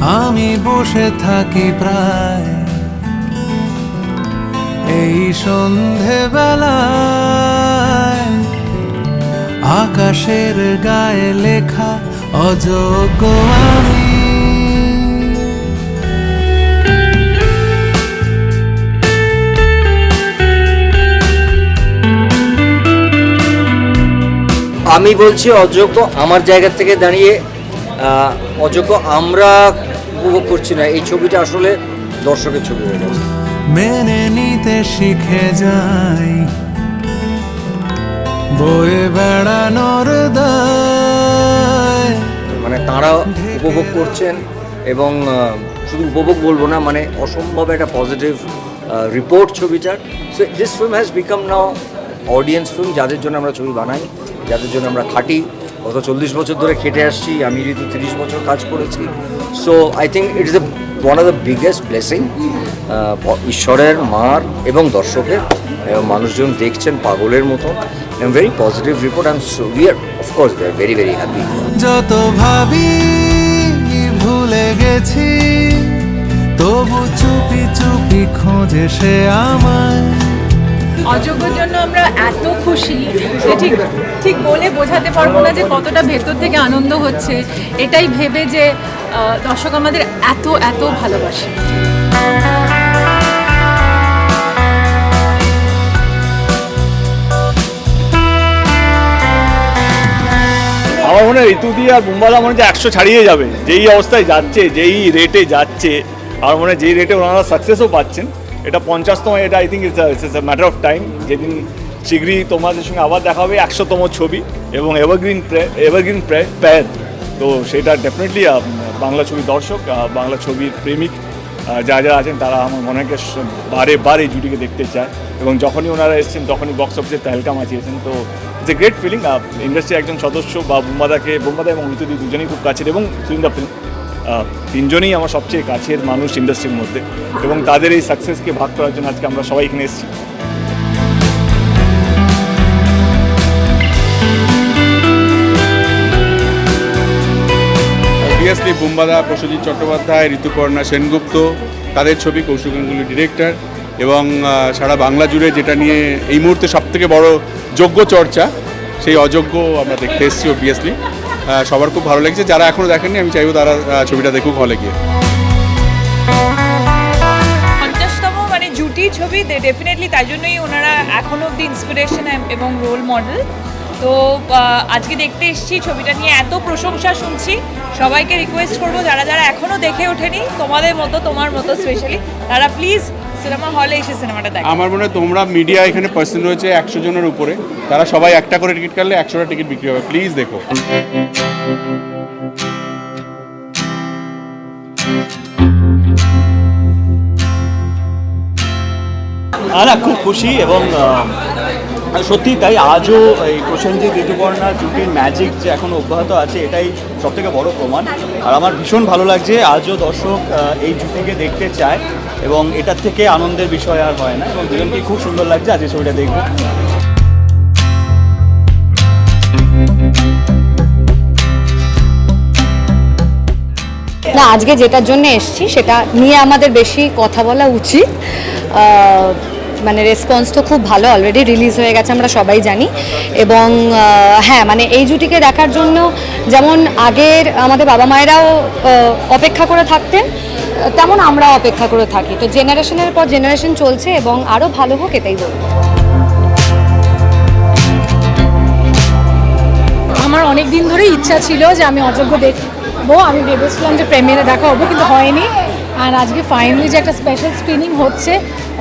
আমি বসে থাকি প্রায় এই সন্ধেবেলায়। আকাশের গায়ে লেখা অযোগ্য আমি। আমি বলছি অযোগ্য আমার জায়গা থেকে দাঁড়িয়ে অযোগ্য আমরা উপভোগ করছি না। এই ছবিটা আসলে দর্শকের ছবি হয়ে গেছে। মেনে নিতে শিখে যাই। বয়ে বেড়ানোর মানে তারা উপভোগ করছেন এবং শুধু উপভোগ বলব না মানে অসম্ভব একটা পজিটিভ রিপোর্ট ছবিটার। So this film has become now audience film যাদের জন্য আমরা ছবি বানাই যাদের জন্য আমরা খাটি। গত চল্লিশ বছর ধরে খেটে আসছি, আমি ঋতু তিরিশ বছর কাজ করেছি। So I think it is a one of the biggest blessing ঈশ্বরের মার এবং দর্শকের মানুষজন দেখছেন পাগলের মতো। Am very positive report I am so R of course we are very very happy যত ভাবি ভুলে গেছি, তবু চুপি চুপি খোঁজে সে আমায়। অযোগ্যর জন্য আমরা এত খুশি যে ঠিক ঠিক বলে বোঝাতে পারব না যে কতটা ভেতর থেকে আনন্দ হচ্ছে। এটাই ভেবে যে দর্শক আমাদের এত এত ভালোবাসে। আমার মনে হয় ঋতুদি আর বুম্বাদা মনে হচ্ছে একশো ছাড়িয়ে যাবে। যেই অবস্থায় যাচ্ছে, যেই রেটে যাচ্ছে, আমার মনে হয় যেই রেটে ওনারা সাকসেসও পাচ্ছেন। এটা পঞ্চাশতম এটা I think it's it's matter of time যেদিন শীঘ্রই তোমাদের সঙ্গে আবার দেখা হবে একশোতম ছবি এবং এভারগ্রিন এভারগ্রিন প্যাড তো সেটা ডেফিনেটলি বাংলা ছবির দর্শক বাংলা ছবির প্রেমিক আহ, যারা আছেন তারা আমার মনে হয় বারে বারে জুটিকে দেখতে চায়। এবং যখনই ওনারা এসেছেন তখনই বক্স অফিসে তেহলকা মাচিয়েছেন। তো ইটস এ গ্রেট ফিলিং ইন্ডাস্ট্রির একজন সদস্য বা বোম্বাদাকে বোম্বাদা এবং ঋতুদি দুজনেই খুব কাছের এবং সুইন্দা ফিল্ম তিনজনেই আমার সবচেয়ে কাছের মানুষ ইন্ডাস্ট্রির মধ্যে এবং তাদের এই সাকসেসকে ভাগ করার জন্য আজকে আমরা সবাই এখানে এসেছি। অবভিয়াসলি বুম্বাদা প্রসজিৎ চট্টোপাধ্যায় ঋতুপর্ণা সেনগুপ্ত তাদের ছবি কৌশিক গাঙ্গুলি ডিরেক্টর এবং সারা বাংলা জুড়ে যেটা নিয়ে এই মুহূর্তে সবথেকে বড় যোগ্য চর্চা, সেই অযোগ্য আমরা দেখতে এসেছি অবভিয়াসলি সবার খুব ভালো লেগেছে। যারা এখনও দেখেননি, আমি চাইব তারা ছবিটা দেখুক হলে গিয়ে। মানে জুটি ছবি ডেফিনেটলি তাই জন্যই ওনারা এখনও অব্দি ইন্সপিরেশন এবং রোল মডেল তো আজকে দেখতে এসেছি ছবিটা নিয়ে। এত প্রশংসা শুনছি। সবাইকে রিকোয়েস্ট করব, যারা যারা এখনও দেখে ওঠেনি, তোমাদের মতো, তোমার মতো স্পেশালি তারা প্লিজ সিনেমা হলে এসে সিনেমাটা দেখো। আমার মনে হয় তোমরা মিডিয়া এখানে পার্সেন্ট রয়েছে একশো জনের উপরে। তারা সবাই একটা করে টিকিট কাটলে একশোটা টিকিট বিক্রি হবে। প্লিজ দেখো। আর না খুব খুশি এবং সত্যি তাই আজও এই প্রসেনজিৎ ঋতুপর্ণা জুটির ম্যাজিক যে এখন অব্যাহত আছে, এটাই সব থেকে বড় প্রমাণ। আর আমার ভীষণ ভালো লাগছে, আজও দর্শক এই জুটিকে দেখতে চায় এবং এটার থেকে আনন্দের বিষয় আর হয় না এবং দুজনকে খুব সুন্দর লাগছে আজকে ছবিটা দেখব। না, আজকে যেটার জন্য এসছি, সেটা নিয়ে আমাদের বেশি কথা বলা উচিত। মানে রেসপন্স তো খুব ভালো অলরেডি রিলিজ হয়ে গেছে, আমরা সবাই জানি। এবং হ্যাঁ মানে এই জুটিকে দেখার জন্য যেমন আগের আমাদের বাবা মায়েরাও অপেক্ষা করে থাকতেন, তেমন আমরা অপেক্ষা করে থাকি। তো জেনারেশনের পর জেনারেশন চলছে এবং আরও ভালো হোক, এটাই বলব। আমার অনেক দিন ধরে ইচ্ছা ছিল যে আমি অযোগ্য দেখব। আমি ভেবেছিলাম যে প্রেমিয়ারে দেখা হব, কিন্তু হয়নি। আর আজকে ফাইনালি যে একটা স্পেশাল স্ক্রিনিং হচ্ছে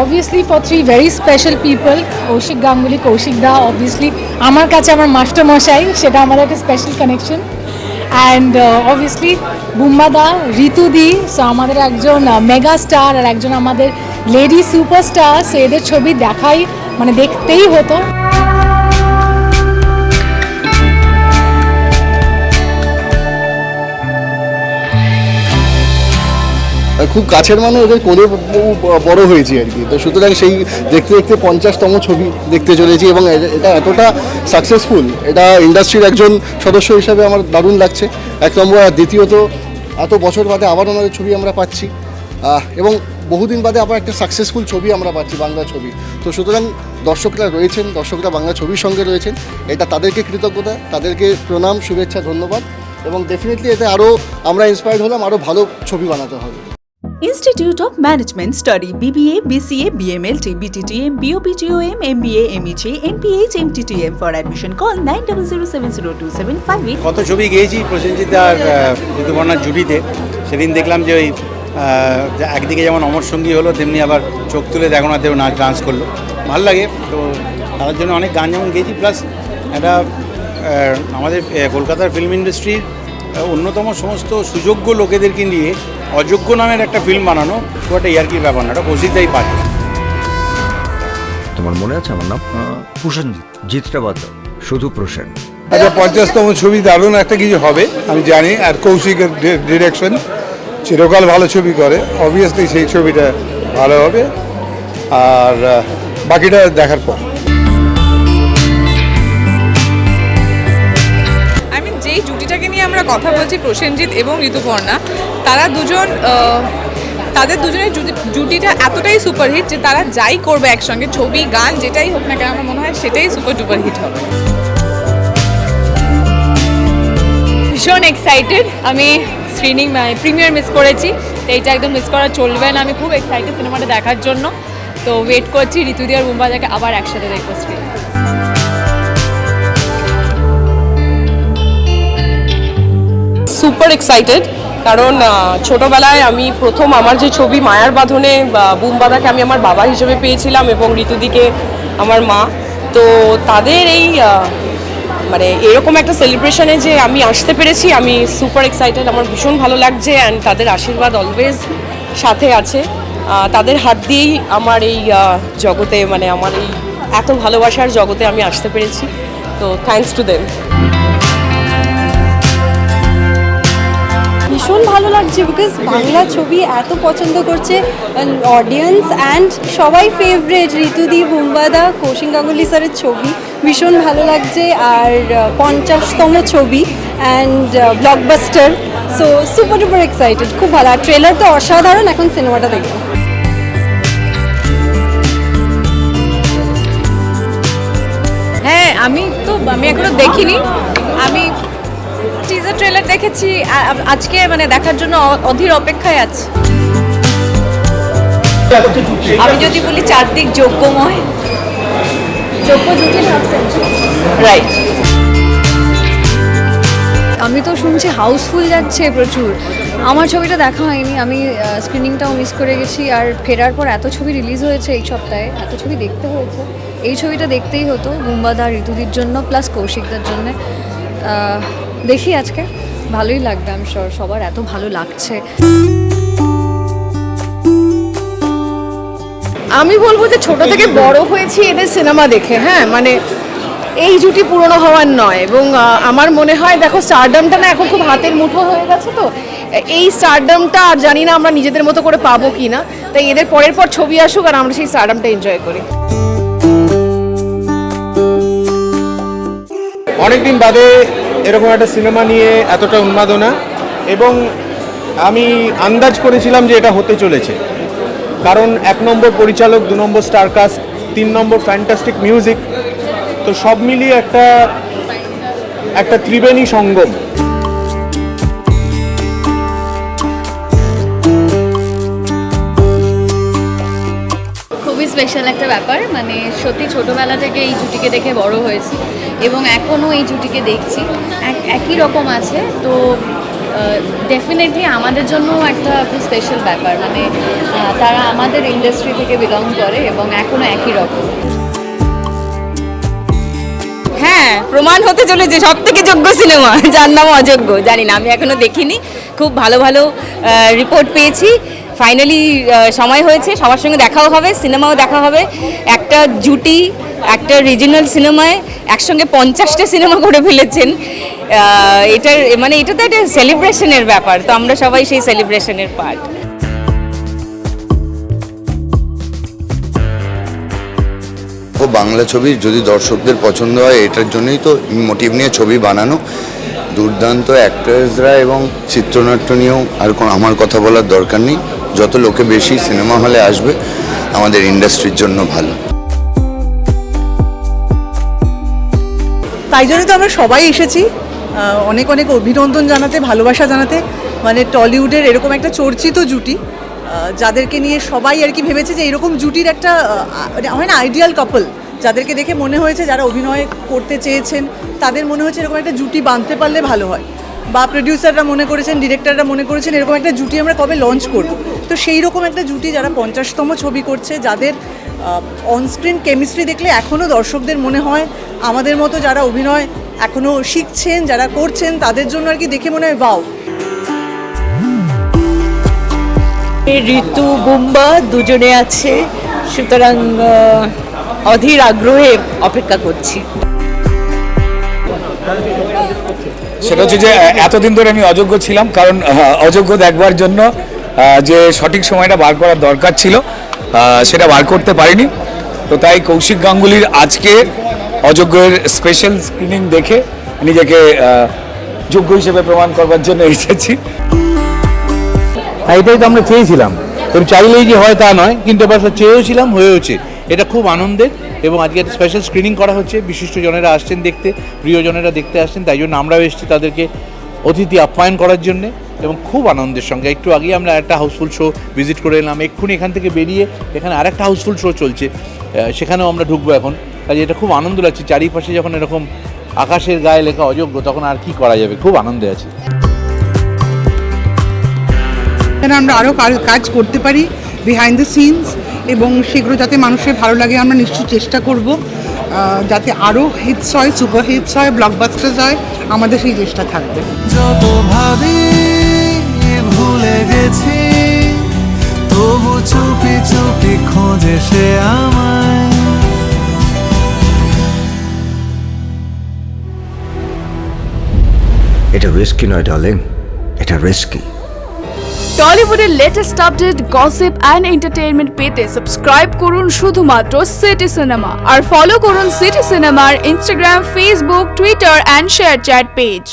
obviously for three very special people Kaushik Ganguly Kaushik da obviously আমার কাছে আমার মাস্টার মশাই সেটা আমাদের একটা special connection and obviously Bumba da Ritu di so আমাদের একজন মেগা স্টার আর একজন আমাদের লেডি সুপারস্টার সো এদের ছবি দেখাই মানে দেখতেই হতো। খুব কাছের মানে ওদের কোলে বড় হয়েছি আর কি। তো সুতরাং সেই দেখতে দেখতে পঞ্চাশতম ছবি দেখতে চলেছি এবং এটা এতটা সাকসেসফুল এটা ইন্ডাস্ট্রির একজন সদস্য হিসাবে আমার দারুণ লাগছে। এক নম্বর আর দ্বিতীয়ত, এত বছর বাদে আবার ওনাদের ছবি আমরা পাচ্ছি। এবং বহুদিন বাদে আবার একটা সাকসেসফুল ছবি আমরা পাচ্ছি, বাংলা ছবি। তো সুতরাং দর্শকরা রয়েছেন, দর্শকরা বাংলা ছবির সঙ্গে রয়েছেন। এটা তাদেরকে কৃতজ্ঞতা, তাদেরকে প্রণাম, শুভেচ্ছা, ধন্যবাদ। এবং ডেফিনেটলি এতে আরও আমরা ইন্সপায়ার্ড হলাম আরও ভালো ছবি বানাতে হবে। Institute of Management Study BBA, BCA, BMLT, BTTM, BOPGOM, MBA, MEJ, MPH, MTTM. For admission, call 90070275. কত ছবি গিয়েছি প্রসেনজিৎ আর ঋতুপর্ণার জুটিতে সেদিন দেখলাম যে ওই একদিকে যেমন অমর সঙ্গী হলো তেমনি আবার চোখ তুলে দেখো না নাচ ডান্স করল ভালো লাগে তো তার জন্য অনেক গান যেমন গেয়েছি প্লাস একটা আমাদের কলকাতার ফিল্ম ইন্ডাস্ট্রির অন্যতম সমস্ত সুযোগ্য লোকেদেরকে নিয়ে অযোগ্য নামের একটা ফিল্ম বানানো খুব একটা ইয়ার্কির ব্যাপার না এটা কৌশিকদাই পারে। তোমার মনে আছে আমার নাম? প্রসেনজিৎ। জিতটা বাদ দাও শুধু প্রসেন। আচ্ছা পঞ্চাশতম ছবি দারুণ একটা কিছু হবে আমি জানি আর কৌশিকের ডিরেকশন চিরকাল ভালো ছবি করে অবভিয়াসলি সেই ছবিটা ভালো হবে আর বাকিটা দেখার পর। আমরা কথা বলছি প্রসেনজিৎ এবং ঋতুপর্ণা, তারা দুজন তাদের দুজনের জুটিটা এতটাই সুপারহিট যে তারা যাই করবে একসঙ্গে, ছবি, গান, যেটাই হোক না কেন আমার মনে হয় সেটাই সুপার ডুপার হিট হবে। ভীষণ এক্সাইটেড আমি স্ক্রিনিং প্রিমিয়ার মিস করেছি এইটা একদম মিস করা চলবে না, আমি খুব এক্সাইটেড সিনেমাটা দেখার জন্য। তো ওয়েট করছি, ঋতুদি আর মুম্বাজাকে আবার একসাথে দেখব স্ক্রিন সুপার এক্সাইটেড কারণ ছোটবেলায় আমি প্রথম আমার যে ছবি মায়ার বাঁধনে বুমবাদাকে আমি আমার বাবা হিসেবে পেয়েছিলাম এবং ঋতুদিকে আমার মা, তো তাদের এই মানে এরকম একটা সেলিব্রেশনে যে আমি আসতে পেরেছি, আমি সুপার এক্সাইটেড আমার ভীষণ ভালো লাগছে অ্যান্ড তাদের আশীর্বাদ অলওয়েজ সাথে আছে। তাদের হাত দিয়েই আমার এই জগতে মানে আমার এই এত ভালোবাসার জগতে আমি আসতে পেরেছি, তো থ্যাংকস টু দেম ভালো লাগছে বিকজ বাংলা ছবি এত পছন্দ করছে অডিয়েন্স অ্যান্ড সবাই ফেভারেট ঋতুদি, বুম্বাদা কৌশিক গাঙ্গুলি স্যারের ছবি। ভীষণ ভালো লাগছে আর পঞ্চাশতম ছবি and blockbuster so super duper excited খুব ভালো। আর ট্রেলার তো অসাধারণ, এখন সিনেমাটা দেখব। হ্যাঁ আমি তো, আমি এখনও দেখিনি। ট্রেলার দেখেছি আজকে মানে দেখার জন্য অধীর অপেক্ষায় আছি। আমি যদি বলি চারদিক যোগ্যময় রাইট আমি তো শুনছি হাউসফুল যাচ্ছে প্রচুর। আমার ছবিটা দেখা হয়নি, আমি স্ক্রিনিংটাও মিস করে গেছি, আর ফেরার পর এত ছবি রিলিজ হয়েছে এই সপ্তাহে, এত ছবি দেখতে হয়েছে। এই ছবিটা দেখতেই হতো বুম্বাদা ঋতুদির জন্য প্লাস কৌশিকদার জন্য। দেখি আজকে। ভালোই লাগবে আমি সবার এত ভালো লাগছে। আমি বলব যে ছোট থেকে বড় হয়েছি এদের সিনেমা দেখে হ্যাঁ? মানে এই জুটি পুরনো হওয়ার নয় এবং আমার মনে হয়, দেখো স্টারডামটা না এখন খুব হাতের মুঠো হয়ে গেছে তো? এই স্টারডামটা আর জানি না আমরা নিজেদের মতো করে পাবো কি না, তাই এদের পরের পর ছবি আসুক আর আমরা সেই স্টারডামটা এনজয় করি। অনেকদিন বাদে এরকম একটা সিনেমা নিয়ে এতটা উন্মাদনা এবং আমি আন্দাজ করেছিলাম যে এটা হতে চলেছে। কারণ এক নম্বর পরিচালক, দু নম্বর স্টারকাস্ট তিন নম্বর ফ্যান্টাস্টিক মিউজিক তো সব মিলিয়ে একটা একটা ত্রিবেণী সঙ্গম। স্পেশাল একটা ব্যাপার মানে সত্যি ছোটবেলা থেকে এই জুটিকে দেখে বড় হয়েছি এবং এখনও এই জুটিকে দেখছি। এক- একই রকম আছে, তো ডেফিনেটলি আমাদের জন্য একটা স্পেশাল ব্যাপার মানে তারা আমাদের ইন্ডাস্ট্রি থেকে বিলং করে এবং এখনও একই রকম। হ্যাঁ প্রমাণ হতে চলেছে সব থেকে যোগ্য সিনেমা, যার নাম অযোগ্য, জানি না, আমি এখনও দেখিনি। খুব ভালো ভালো রিপোর্ট পেয়েছি। ফাইনালি সময় হয়েছে, সবার সঙ্গে দেখাও হবে সিনেমাও দেখা হবে। একটা জুটি, একটা রিজিনাল সিনেমায় একসঙ্গে পঞ্চাশটা সিনেমা করে ফেলেছেন। এটার মানে এটা তো একটা সেলিব্রেশনের ব্যাপার, তো আমরা সবাই সেই সেলিব্রেশনের পার্ট ও বাংলা ছবি যদি দর্শকদের পছন্দ হয়, এটার জন্যই তো মোটিভ নিয়ে ছবি বানানো। দুর্দান্ত অ্যাক্টরসরা এবং চিত্রনাট্য নিয়েও আর কোনো, আমার কথা বলার দরকার নেই। যত লোকে বেশি সিনেমা হলে আসবে, আমাদের ইন্ডাস্ট্রির জন্য ভালো। তাই জন্য তো আমরা সবাই এসেছি। অনেক অনেক অভিনন্দন জানাতে, ভালোবাসা জানাতে। মানে টলিউডের এরকম একটা চর্চিত জুটি যাদেরকে নিয়ে সবাই আর কি ভেবেছে যে এরকম জুটির একটা মানে হয় না আইডিয়াল কাপল যাদেরকে দেখে মনে হয়েছে যারা অভিনয় করতে চেয়েছেন, তাদের মনে হয়েছে এরকম একটা জুটি বাঁধতে পারলে ভালো হয়। বা প্রডিউসাররা মনে করেছেন ডিরেক্টররা মনে করেছেন এরকম একটা জুটি আমরা কবে লঞ্চ করব? তো সেই রকম একটা জুটি যারা পঞ্চাশতম ছবি করছে যাদের অনস্ক্রিন কেমিস্ট্রি দেখলে এখনও দর্শকদের মনে হয় আমাদের মতো যারা অভিনয় এখনও শিখছেন যারা করছেন তাদের জন্য আর কি দেখে মনে হয় বাও ঋতু বুম্বা দুজনে আছে সুতরাং অধীর আগ্রহে অপেক্ষা করছি। সেটা হচ্ছে যে এতদিন ধরে আমি অযোগ্য ছিলাম কারণ অযোগ্য দেখবার জন্য যে সঠিক সময়টা বার করার দরকার ছিল সেটা বার করতে পারিনি। তো তাই কৌশিক গাঙ্গুলির আজকে অযোগ্যের স্পেশাল স্ক্রিনিং দেখে নিজেকে যোগ্য হিসেবে প্রমাণ করবার জন্য এসেছি। এটাই তো আমরা চেয়েছিলাম। এবং চাইলেই যে হয় তা নয়, কিন্তু এবার চেয়েওছিলাম, হয়েওছে। এটা খুব আনন্দের এবং আজকে একটা স্পেশাল স্ক্রিনিং করা হচ্ছে। বিশিষ্ট জনেরা আসছেন দেখতে, প্রিয়জনেরা দেখতে আসছেন, তাই জন্য আমরাও এসেছি তাদেরকে অতিথি আপ্যায়ন করার জন্যে। এবং খুব আনন্দের সঙ্গে। একটু আগে আমরা একটা হাউসফুল শো ভিজিট করে এলাম। এক্ষুনি এখান থেকে বেরিয়ে এখানে আরেকটা হাউসফুল শো চলছে। সেখানেও আমরা ঢুকবো এখন। কাজে এটা খুব আনন্দ লাগছে। চারিপাশে যখন এরকম আকাশের গায়ে লেখা অযোগ্য তখন আর কি করা যাবে? খুব আনন্দে আছি। যেন আমরা আরও কাজ করতে পারি বিহাইন্ড দ্য সিনস এবং সেগুলো যাতে মানুষের ভালো লাগে আমরা নিশ্চয়ই চেষ্টা করব যাতে আরও হিটস হয় সুপার হিটস হয় ব্লকবাস্টার্স হয় আমাদের সেই চেষ্টা থাকবে। যত ভাবি ভুলে গেছি। তবু চুপি চুপি খোঁজে সে আমায়। এটা রিস্কি নয় ডার্লিং এটা risky টলিউডের latest update gossip and entertainment পেতে সাবস্ক্রাইব করুন শুধুমাত্র সিটি সিনেমা আর ফলো করুন সিটি সিনেমার Instagram Facebook Twitter and ShareChat page